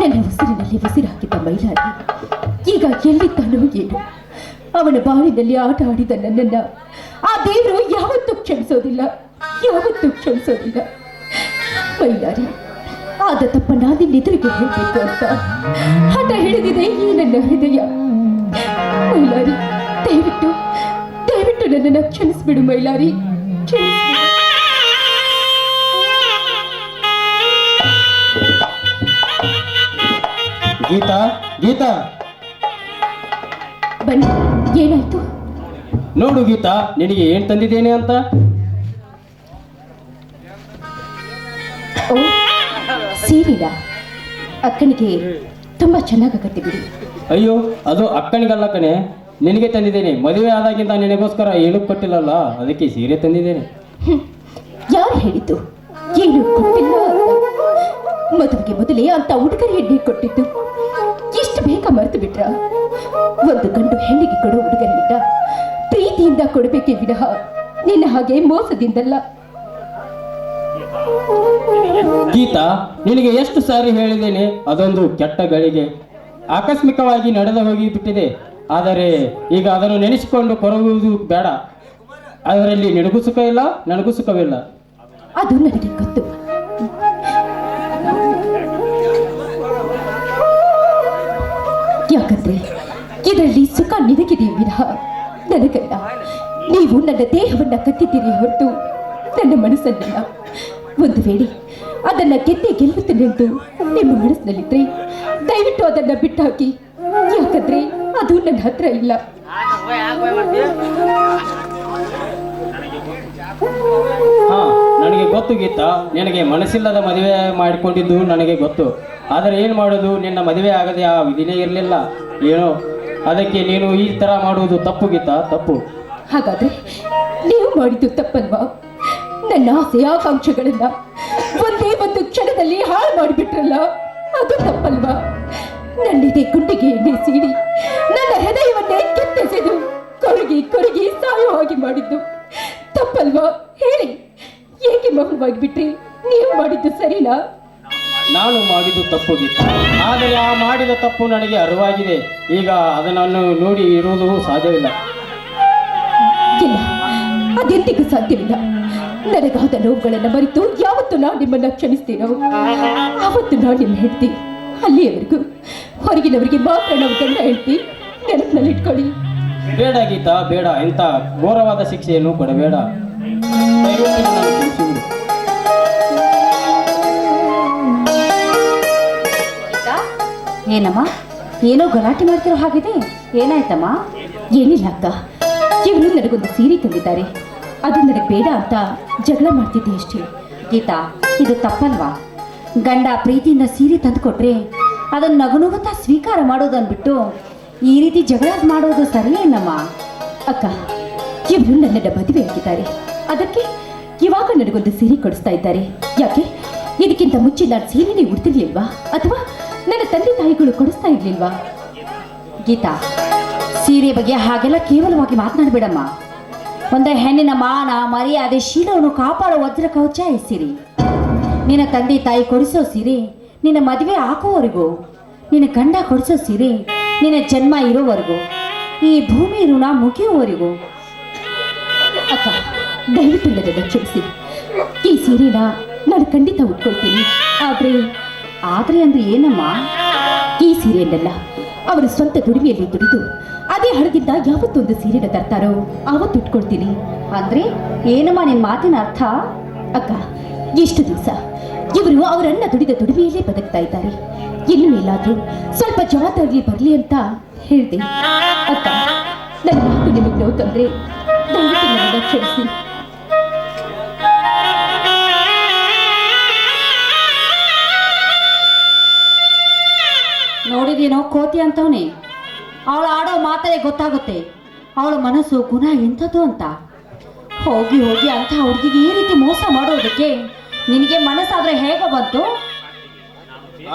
ನನ್ನ ಉಸಿರಿನಲ್ಲಿ ಉಸಿರು ಹಾಕಿದ್ದ ಮೈಲಾರಿ. ಈಗ ಎಲ್ಲಿದ್ದಾನೋ ಏನು ಅವನ ಬಾಳಿನಲ್ಲಿ ಆಟ ಆಡಿದ ನನ್ನನ್ನ ಆ ದೇವರು ಯಾವತ್ತೂ ಕ್ಷಮಿಸೋದಿಲ್ಲ ಯಾವತ್ತೂ ಕ್ಷಮಿಸೋದಿಲ್ಲ. ಮೈಲಾರಿ, ಆದ ತಪ್ಪ ನಾನಿನ್ನ ಎದುರಿಗೆ ಹೇಳಬೇಕು ಅಂತ. ಹಠ ಹಿಡಿದಿದೆ ಈ ನನ್ನ ಹೃದಯ. ಮೈಲಾರಿ, ದಯವಿಟ್ಟು ದಯವಿಟ್ಟು ನನ್ನನ್ನು ಕ್ಷಮಿಸ್ಬಿಡು ಮೈಲಾರಿ. ಕ್ಷಮಿಸ್ಬಿಡು. ಗೀತಾ ಗೀತಾ. ಬನ್ನಿ ಏನಾಯ್ತು? ನೋಡು ಗೀತಾ ನಿನಗೆ ಏನ್ ತಂದಿದ್ದೇನೆ ಅಂತ? ಓ ಸೀರಿನ ಅಕ್ಕನಿಗೆ ತುಂಬಾ ಚೆನ್ನಾಗತ್ತೆ ಬಿಡಿ. ಅಯ್ಯೋ ಅದು ಅಕ್ಕನಿಗಲ್ಲ ಕಣೆ. ನಿನಗೆ ತಂದಿದ್ದೇನೆ. ಮದುವೆ ಆದಾಗಿಂದ ನಿನಗೋಸ್ಕರ ಏನು ಕೊಟ್ಟಿಲ್ಲಲ್ಲ ಅದಕ್ಕೆ ಸೀರೆ ತಂದಿದ್ದೇನೆ. ಯಾರು ಹೇಳಿದ್ದು? ಏನು ಕೊಟ್ಟಿಲ್ಲ ಮದುವೆಗೆ ಮೊದಲೇ ಅಂತ ಉಡುಗೊರೆಯನ್ನೇ ಕೊಟ್ಟಿದ್ದು? ಎಷ್ಟು ಬೇಗ ಮರೆತು ಬಿಟ್ರ? ಒಂದು ಗಂಡು ಹೆಣ್ಣಿಗೆ ಕೊಡೋ ಉಡುಗೊರೆಯಿಂದ ಪ್ರೀತಿಯಿಂದ ಕೊಡಬೇಕೆ ವಿನಃ. ನಿನ್ನ ಹಾಗೆ ಮೋಸದಿಂದಲ್ಲ. ಗೀತಾ ನಿನಗೆ ಎಷ್ಟು ಸಾರಿ ಹೇಳಿದ್ದೇನೆ? ಅದೊಂದು ಕೆಟ್ಟ ಗಳಿಗೆ. ಆಕಸ್ಮಿಕವಾಗಿ ನಡೆದು ಹೋಗಿ ಬಿಟ್ಟಿದೆ. ಆದರೆ ಈಗ ಅದನ್ನು ನೆನೆಸಿಕೊಂಡು ಕೊರಗುವುದು ಬೇಡ. ಅದರಲ್ಲಿ ನಿನಗೂ ಸುಖ ಇಲ್ಲ ನನಗೂ ಸುಖವಿಲ್ಲ. ಅದು ನನಗೆ ಗೊತ್ತು. ಯಾಕಂದ್ರೆ ಇದರಲ್ಲಿ ಸುಖ ನಿನಗಿದೆ ವಿನಃ. ನನಗಲ್ಲ, ನೀವು ನನ್ನ ದೇಹವನ್ನ ಕತ್ತಿದ್ದೀರಿ ಹೊರತು ನನ್ನ ಮನಸ್ಸನ್ನಲ್ಲ ಒಂದು ವೇಳೆ ಅದನ್ನ ಗೆದ್ದೆ ಗೆಲ್ಲುತ್ತೇನೆಂದು ನಿಮ್ಮ ಮನಸ್ಸಿನಲ್ಲಿದ್ರೆ ದಯವಿಟ್ಟು ಅದನ್ನ ಬಿಟ್ಟಾಕಿ. ಯಾಕಂದ್ರೆ ಅದು ನನ್ನ ಹತ್ರ ಇಲ್ಲ. ಗೊತ್ತು ಗೀತಾ, ನಿನಗೆ ಮನಸ್ಸಿಲ್ಲದ ಮದುವೆ ಮಾಡಿಕೊಂಡಿದ್ದು ನನಗೆ ಗೊತ್ತು. ಆದರೆ ಏನು ಮಾಡೋದು, ನಿನ್ನ ಮದುವೆ ಆಗದೆ ಆ ವಿಧಿನೇ ಇರಲಿಲ್ಲ. ಏನೋ, ಅದಕ್ಕೆ ನೀನು ಈ ಥರ ಮಾಡುವುದು ತಪ್ಪು ಗೀತಾ, ತಪ್ಪು. ಹಾಗಾದ್ರೆ ನೀವು ಮಾಡಿದ್ದು ತಪ್ಪಲ್ವಾ? ನನ್ನ ಆಸೆ, ಆಕಾಂಕ್ಷೆಗಳನ್ನ ಒಂದೇ ಒಂದು ಕ್ಷಣದಲ್ಲಿ ಹಾಳು ಮಾಡಿಬಿಟ್ರಲ್ಲ, ಅದು ತಪ್ಪಲ್ವಾ? ನನ್ನಿದೆ ಗುಂಡಿಗೆ ಎಣ್ಣೆ ಸೀಡಿ, ನನ್ನ ಹೃದಯವನ್ನೇ ಕೆತ್ತೆಸೆದು, ಕೊರಗಿ ಕೊರಗಿ ಸಾಯೋ ಹಾಗೆ ಮಾಡಿದ್ದು ತಪ್ಪಲ್ವಾ? ಮೌನವಾಗಿ ಬಿಟ್ರಿ ನೀವು ಮಾಡಿದ್ದು ಸರಿನಾ? ನಾನು ಮಾಡಿದ್ದು ತಪ್ಪು ಗೀತಾ ಆದರೆ ಆ ಮಾಡಿದ ತಪ್ಪು ನನಗೆ ಅರಿವಾಗಿದೆ. ಈಗ ಅದನ್ನು ನೋಡಿ ಇರುವುದು ಸಾಧ್ಯವಿಲ್ಲ. ಇಲ್ಲ ಅದೆಂದಿಗೂ ಸಾಧ್ಯವಿಲ್ಲ. ನನಗಾದ ನೋವುಗಳನ್ನು ಮರೆತು ಯಾವತ್ತು ನಾನು ನಿಮ್ಮನ್ನ ಕ್ಷಮಿಸ್ತೀನೋ? ಅವತ್ತು ನಾನು ನಿಮ್ಮ ಹೇಳ್ತಿ ಅಲ್ಲಿಯವರೆಗೂ ಹೊರಗಿನವರಿಗೆ ಮಾತ್ರ ನಾವು ಗಂಡ ಹೇಳ್ತಿ ನೆನಪಿನಲ್ಲಿ ಇಟ್ಕೊಳ್ಳಿ ಬೇಡ ಗೀತಾ ಬೇಡ. ಎಂತ ಘೋರವಾದ ಶಿಕ್ಷೆಯನ್ನು ಕೊಡಬೇಡ. ಏನಮ್ಮ ಏನೋ ಗಲಾಟೆ ಮಾಡ್ತಿರೋ ಹಾಗಿದೆ. ಏನಾಯ್ತಮ್ಮ? ಏನಿಲ್ಲ ಅಕ್ಕ. ಇವರು ನನಗೊಂದು ಸೀರೆ ತಂದಿದ್ದಾರೆ. ಅದು ನನಗೆ ಬೇಡ ಅಂತ ಜಗಳ ಮಾಡ್ತಿದ್ದೆ ಅಷ್ಟೇ. ಗೀತಾ, ಇದು ತಪ್ಪಲ್ವಾ? ಗಂಡ ಪ್ರೀತಿಯಿಂದ ಸೀರೆ ತಂದುಕೊಟ್ರೆ ಅದನ್ನು ನಗುನಗುತ್ತ ಸ್ವೀಕಾರ ಮಾಡೋದನ್ಬಿಟ್ಟು ಈ ರೀತಿ ಜಗಳ ಮಾಡೋದು ಸರಿಯೇನಮ್ಮ ಅಕ್ಕ, ಇವರು ನನ್ನ ಮದುವೆ ಆಗಿದ್ದಾರೆ. ಅದಕ್ಕೆ ಇವಾಗ ನನಗೊಂದು ಸೀರೆ ಕೊಡಿಸ್ತಾ ಇದ್ದಾರೆ. ಯಾಕೆ? ಇದಕ್ಕಿಂತ ಮುಂಚೆ ನಾನು ಸೀರೆನೇ ಉಡ್ತಿರ್ಲಿಲ್ವಾ? ಅಥವಾ ನನ್ನ ತಂದೆ ತಾಯಿಗಳು ಕೊಡಿಸ್ತಾ ಇರ್ಲಿಲ್ವಾ? ಗೀತಾ, ಸೀರೆ ಬಗ್ಗೆ ಹಾಗೆಲ್ಲ ಕೇವಲವಾಗಿ ಮಾತನಾಡಬೇಡಮ್ಮ. ಒಂದು ಹೆಣ್ಣಿನ ಮಾನ, ಮರ್ಯಾದೆ, ಶೀಲವನ್ನು ಕಾಪಾಡೋ ವಜ್ರ ಕವಚ ಈ ಸೀರೆ ನಿನ್ನ ತಂದೆ ತಾಯಿ ಕೊಡಿಸೋ ಸೀರೆ ನಿನ್ನ ಮದುವೆ ಹಾಕೋವರೆಗೂ ನಿನ್ನ ಗಂಡ ಕೊಡಿಸೋ ಸೀರೆ ನಿನ್ನ ಜನ್ಮ ಇರೋವರೆಗೂ, ಈ ಭೂಮಿ ಋಣ ಮುಗಿಯುವವರೆಗೂ. ಅಕ್ಕ, ದಯವಿಟ್ಟು ಕ್ಷಮಿಸಿ. ಈ ಸೀರೆನ ನಾನು ಖಂಡಿತ ಉಟ್ಕೊಳ್ತೀನಿ. ಆದ್ರೆ ಆದ್ರೆ ಅಂದ್ರೆ ಏನಮ್ಮ? ಈ ಸೀರೆಯನ್ನೆಲ್ಲ ಅವರ ಸ್ವಂತ ದುಡಿಮೆಯಲ್ಲಿ ದುಡಿದು ಅದೇ ಹಣದಿಂದ ಯಾವತ್ತೊಂದು ಸೀರೆನ ತರ್ತಾರೋ ಅವತ್ತು ಉಟ್ಕೊಳ್ತೀನಿ. ಅಂದ್ರೆ ಏನಮ್ಮ ನಿನ್ನ ಮಾತಿನ ಅರ್ಥ? ಅಕ್ಕ, ಎಷ್ಟು ದಿವಸ ಇವರು ಅವರನ್ನ ದುಡಿದ ದುಡಿಮೆಯಲ್ಲೇ ಬದುಕ್ತಾ ಇದ್ದಾರೆ. ಇನ್ನು ಮೇಲಾದ್ರೂ ಸ್ವಲ್ಪ ಜವಾಬ್ದಾರಿ ಬರಲಿ ಅಂತ ಹೇಳಿದೆ. ಅಕ್ಕ, ನನ್ನ ಮಾತು ನಿಮಗೆ ನೋವು ನೋಡಿದೇನೋ ಕೋತಿ ಅಂತವನೇ. ಅವಳು ಆಡೋ ಮಾತ್ರೆ ಗೊತ್ತಾಗುತ್ತೆ. ಅವಳ ಮನಸ್ಸು ಗುಣ ಎಂಥದ್ದು ಅಂತ. ಹೋಗಿ ಹೋಗಿ ಅಂತ ಹುಡುಗಿಗೆ ಈ ರೀತಿ ಮೋಸ ಮಾಡೋದಕ್ಕೆ ನಿನಗೆ ಮನಸ್ಸಾದ್ರೆ ಹೇಗೋ ಬಂತು?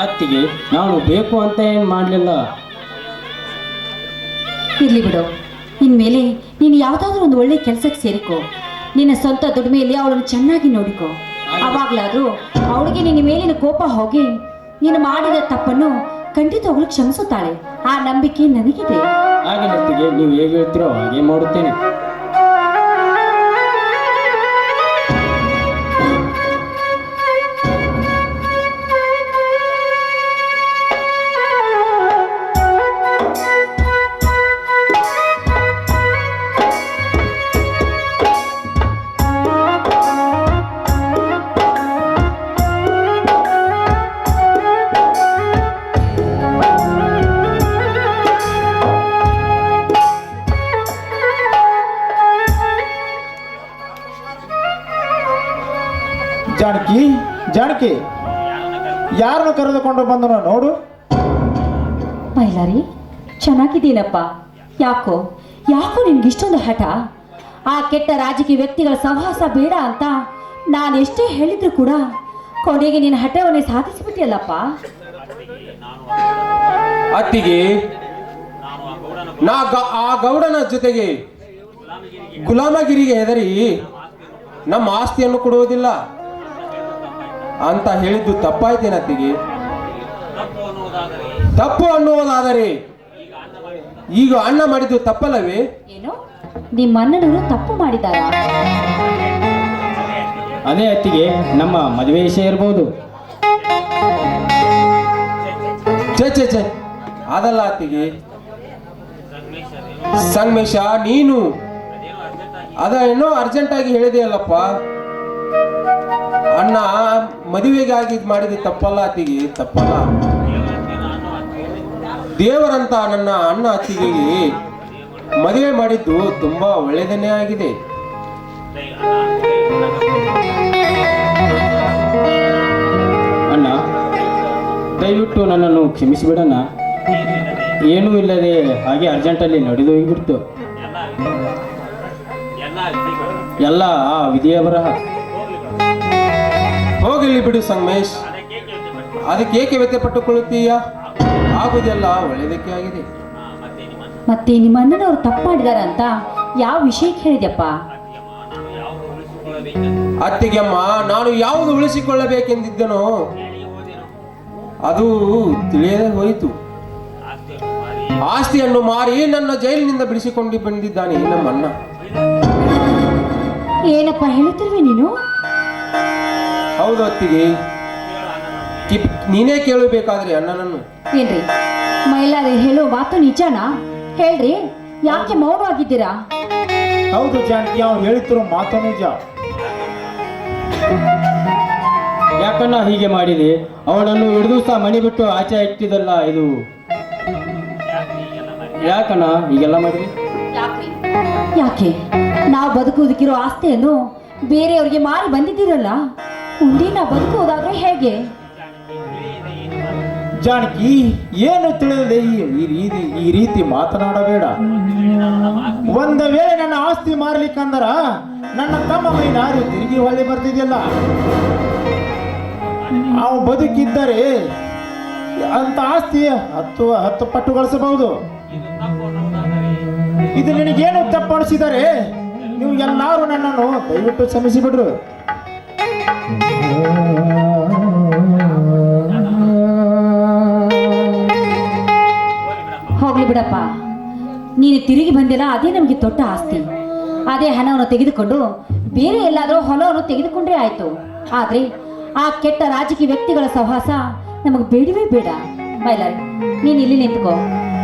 ಅತ್ತಿಗೆ ನಾನು ಬೇಕು ಅಂತ ಏನು ಮಾಡಲಿಲ್ಲ? ಇರ್ಲಿ ಬಿಡು. ಇನ್ಮೇಲೆ ನೀನು ಯಾವುದಾದ್ರೂ ಒಂದು ಒಳ್ಳೆ ಕೆಲಸಕ್ಕೆ ಸೇರಿಕೋ. ನಿನ್ನ ಸ್ವಂತ ದುಡಿಮೆಯಲ್ಲಿ ಅವಳನ್ನು ಚೆನ್ನಾಗಿ ನೋಡಿಕೋ. ಅವಾಗಲಾದರೂ ಅವಳಿಗೆ ನಿನ್ನ ಮೇಲಿನ ಕೋಪ ಹೋಗಿ ನೀನು ಮಾಡಿದ ತಪ್ಪನ್ನು ಖಂಡಿತವಾಗ್ಲೂ ಕ್ಷಮಿಸುತ್ತಾಳೆ. ಆ ನಂಬಿಕೆ ನನಗಿದೆ. ಹಾಗೆ ನೀವು ಹೇಗೆ ಹೇಳ್ತೀರೋ ಹಾಗೆ ಮಾಡುತ್ತೇನೆ? ಜಾನಕಿ ಜಾನಕಿ ಯಾರನ್ನು ಕರೆದುಕೊಂಡು ಬಂದನು ನೋಡು. ಮೈಲಾರಿ ಚೆನ್ನಾಗಿದ್ದೀನಪ್ಪ. ಯಾಕೋ ಯಾಕೋ ನಿನ್ಗೆ ಇಷ್ಟೊಂದು ಹಠ? ಆ ಕೆಟ್ಟ ರಾಜಕೀಯ ವ್ಯಕ್ತಿಗಳ ಸಹವಾಸ ಬೇಡ ಅಂತ ನಾನು ಎಷ್ಟೇ ಹೇಳಿದ್ರು ಕೂಡ ಕೊನೆಗೆ ನಿನ್ನ ಹಠವನ್ನೇ ಸಾಧಿಸಿಬಿಟ್ಟಿಯಲ್ಲಪ್ಪ. ಅತ್ತಿಗೆ ನಾ ಗ- ಆ ಗೌಡನ ಜೊತೆಗೆ ಗುಲಾಮಗಿರಿಗೆ ಹೆದರಿ ನಮ್ಮ ಆಸ್ತಿಯನ್ನು ಕೊಡುವುದಿಲ್ಲ. ಅಂತ ಹೇಳಿದ್ದು ತಪ್ಪಾಯ್ತೇನೆ ಅತ್ತಿಗೆ ತಪ್ಪು ಅನ್ನುವುದಾದರೆ. ಈಗ ಅಣ್ಣ ಮಾಡಿದ್ದು ತಪ್ಪಲ್ಲವೇ? ಏನು? ನಿಮ್ಮ ಅಣ್ಣನವರು ತಪ್ಪು ಮಾಡಿದ್ದಾರೆ. ಅದೇ ಅತ್ತಿಗೆ ನಮ್ಮ ಮದುವೆ ವಿಷಯ ಇರ್ಬೋದು. ಅದಲ್ಲ ಅತ್ತಿಗೆ. ಸಂಗಮೇಶ ನೀನು. ಅದ ಏನೋ ಅರ್ಜೆಂಟ್ ಆಗಿ ಹೇಳಿದೆಯಲ್ಲಪ್ಪ. ಅಣ್ಣ ಮದುವೆಗಾಗಿ ಇದು ಮಾಡಿದ ತಪ್ಪಲ್ಲ ಅತ್ತಿಗೆ? ತಪ್ಪಲ್ಲ. ದೇವರಂತ ನನ್ನ ಅಣ್ಣ ಅತ್ತಿಗೆಗೆ ಮದುವೆ ಮಾಡಿದ್ದು ತುಂಬಾ ಒಳ್ಳೆಯದನ್ನೇ ಆಗಿದೆ. ಅಣ್ಣ, ದಯವಿಟ್ಟು ನನ್ನನ್ನು ಕ್ಷಮಿಸಿಬಿಡಣ್ಣ. ಏನೂ ಇಲ್ಲದೆ ಹಾಗೆ ಅರ್ಜೆಂಟಲ್ಲಿ ನಡೆದು ಹೋಗಿಬಿಡ್ತು. ಎಲ್ಲ ವಿಧಿಯ ಬರಹ. ಬಿಡು ಸಂಗಮೇಶ್. ಅದಕ್ಕೆ ಏಕೆ ವ್ಯತ್ಯಪಟ್ಟುಕೊಳ್ಳುತ್ತೀಯ ಆಗುದೆಲ್ಲ ಒಳ್ಳೆಯದಕ್ಕೆ ಆಗಿದೆ. ಮತ್ತೆ ನಿಮ್ಮ ಅಣ್ಣನವರು ತಪ್ಪಾಡಿದಾರೆ ಅಂತ ಯಾವ ವಿಷಯಕ್ಕೆ ಹೇಳಿದ್ಯಪ್ಪ ಅತ್ತಿಗೆಮ್ಮ ನಾನು ಯಾವುದು ಉಳಿಸಿಕೊಳ್ಳಬೇಕೆಂದಿದ್ದನೋ? ಅದು ತಿಳಿಯದೆ ಹೋಯಿತು. ಆಸ್ತಿಯನ್ನು ಮಾರಿ ನನ್ನ ಜೈಲಿನಿಂದ ಬಿಡಿಸಿಕೊಂಡು ಬಂದಿದ್ದಾನೆ ನಮ್ಮ ಅಣ್ಣ ಏನಪ್ಪ ಹೇಳುತ್ತಿರುವೆ ನೀನು? ಹೌದು ಅತ್ತಿಗೆ ಕಿಪ್- ನೀನೇ ಕೇಳಬೇಕಾದ್ರೆ ಅಣ್ಣನನ್ನು. ಏನ್ರಿ? ಮೈಲಾರಿ ಹೇಳೋ ಮಾತು ನಿಜನಾ? ಹೇಳ್ರಿ ಯಾಕೆ ಮೌನವಾಗಿದ್ದೀರಾ? ಹೌದು ಜಾನಕಿ ಅವ್ನು ಹೇಳ್ತಿರೋ ಮಾತು ನಿಜ. ಯಾಕನ್ನ ಹೀಗೆ ಮಾಡಿದೆ? ಅವಳನ್ನು ಹಿಡಿದು ಸಹ ಮನೆ ಬಿಟ್ಟು ಆಚೆ ಇಟ್ಟಿದಲ್ಲ ಇದು? ಯಾಕಣ್ಣ ಹೀಗೆಲ್ಲ ಮಾಡಿದೆ? ಯಾಕೆ? ನಾವು ಬದುಕುವುದಕ್ಕಿರೋ ಆಸ್ತಿಯನ್ನು ಬೇರೆಯವ್ರಿಗೆ ಮಾರಿ ಬಂದಿದ್ದೀರಲ್ಲ? ನಾವು ಬದುಕುವುದಾದ್ರೆ ಹೇಗೆ? ಜಾನಕಿ, ಏನು ತಿಳಿದಿದೆ ಈ- ರೀತಿ ಈ ರೀತಿ ಮಾತನಾಡಬೇಡ. ಒಂದ ವೇಳೆ ನನ್ನ ಆಸ್ತಿ ಮಾರ್ಲಿಕ್ಕಂದರ ನನ್ನ ತಮ್ಮ ಮೈನಾರು ತಿರುಗಿ ಹೊಳ್ಳಿ ಬರ್ತಿದ್ಯಲ್ಲ. ಅವ ಬದುಕಿದ್ದರೆ ಅಂತ ಆಸ್ತಿ ಹತ್ತು ಹತ್ತು ಪಟ್ಟು ಗಳಿಸಬಹುದು. ಇದು ನಿನಗೇನು ತಪ್ಪು ಅನಿಸಿದರೆ, ನೀವು ಎಲ್ಲರೂ ನನ್ನನ್ನು ದಯವಿಟ್ಟು ಕ್ಷಮಿಸಿಬಿಡ್ರು. ಹೋಗ್ಲಿ ಬಿಡಪ್ಪ. ನೀನು ತಿರುಗಿ ಬಂದಿಲ್ಲ, ಅದೇ ನಮಗೆ ದೊಡ್ಡ ಆಸ್ತಿ. ಅದೇ ಹಣವನ್ನು ತೆಗೆದುಕೊಂಡು ಬೇರೆ ಎಲ್ಲಾದರೂ ಹೊಲವನ್ನು ತೆಗೆದುಕೊಂಡ್ರೆ ಆಯ್ತು. ಆದ್ರೆ ಆ ಕೆಟ್ಟ ರಾಜಕೀಯ ವ್ಯಕ್ತಿಗಳ ಸಹವಾಸ ನಮಗೆ ಬೇಡವೇ ಬೇಡ. ಮೈಲಾರಿ ನೀನು ಇಲ್ಲಿ ನಿಂತ್ಕೋ.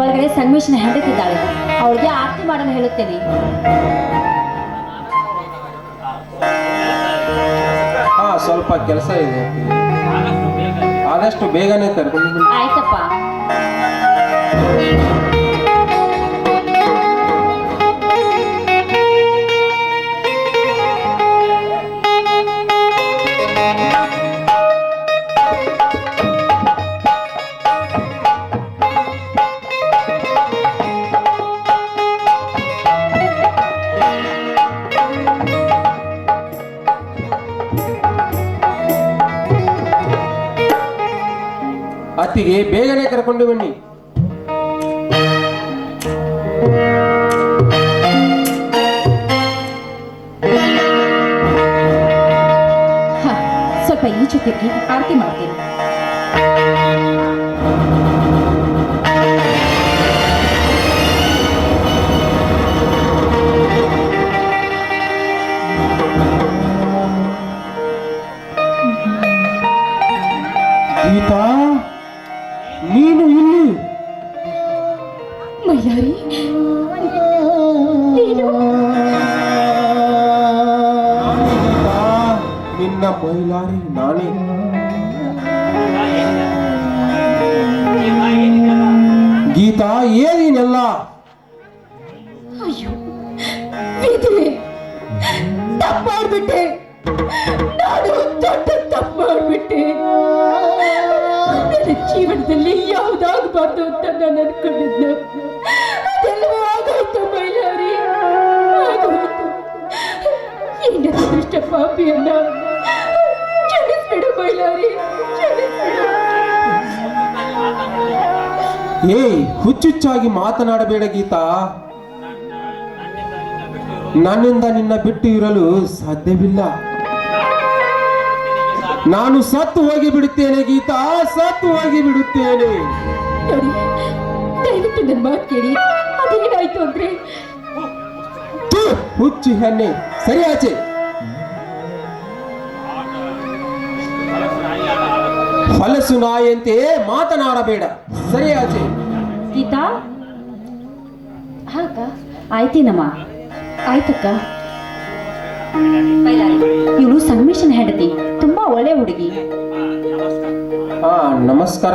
ಒಳಗಡೆ ಸಂಗಮೇಶನ ಹೆಂಡತಿದ್ದಾಳೆ. ಅವಳಿಗೆ ಆರತಿ ಮಾಡಲು ಹೇಳುತ್ತೇನೆ. ಸ್ವಲ್ಪ ಕೆಲಸ ಇದೆ ಆದಷ್ಟು ಬೇಗನೆ ಕರ್ಕೊಂಡು. ಆಯ್ತಪ್ಪ ఏ బేగనే తిరగండివ్వండి స్వల్ప ఈ చెట్టుకి ఆర్తి ಮೈಲಾರಿ ನಾನೇ ಗೀತಾ ಏನೇನೆಲ್ಲ ಅಯ್ಯೋ ದೊಡ್ಡ ತಪ್ಪು ಮಾಡ್ಬಿಟ್ಟೆ. ನನ್ನ ಜೀವನದಲ್ಲಿ ಯಾವುದಾಗಬಾರ್ದು ಅಂತ ನಾನು ಅನ್ಕೊಂಡಿದ್ದೆ ಅದೆಲ್ಲವೂ ಆಗೋಯ್ತು ಮೈಲಾರಿ ಆಗೋಯ್ತು. ಪಾಪಿಯನ್ನ ಕ್ಷಮಿಸ್ಬಿಡು ಏಯ್ ಹುಚ್ಚುಚ್ಚಾಗಿ ಮಾತನಾಡಬೇಡ ಗೀತಾ. ನನ್ನಿಂದ ನಿನ್ನ ಬಿಟ್ಟು ಇರಲು ಸಾಧ್ಯವಿಲ್ಲ. ನಾನು ಸತ್ತು ಹೋಗಿ ಬಿಡುತ್ತೇನೆ ಗೀತಾ ಸತ್ತು ಹೋಗಿ ಬಿಡುತ್ತೇನೆ. ದಯವಿಟ್ಟು ನನ್ನ ಮಾತು ಕೇಳಿ. ಅದೇನಾಯ್ತು ಅಂದ್ರೆ? ಥು, ಹುಚ್ಚು ಹೆಣ್ಣೆ ಸರಿ ಆಚೆ. ಫಲಸು ನಾಯಂತೆ ಮಾತನಾಡಬೇಡ. ಸರಿ ಆಚೆ ಗೀತಾ? ಹಾಕ ಆಯ್ತೇನಮ್ಮ. ಆಯ್ತಕ್ಕ. ಇವಳು ಸಂಗಮೇಶನ್ ಹೆಂಡತಿ ತುಂಬಾ ಒಳ್ಳೆ ಹುಡುಗಿ. ಹಾ ನಮಸ್ಕಾರ.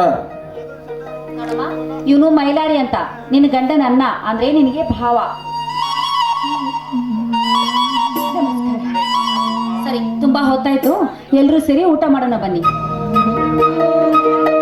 ಇವನು ಮೈಲಾರಿ ಅಂತ. ನಿನ್ನ ಗಂಡನ ಅನ್ನ ಅಂದ್ರೆ ನಿನಗೆ ಭಾವ. ಸರಿ ತುಂಬಾ ಹೊತ್ತಾಯ್ತು. ಎಲ್ಲರೂ ಸೇರಿ ಊಟ ಮಾಡೋಣ ಬನ್ನಿ. Música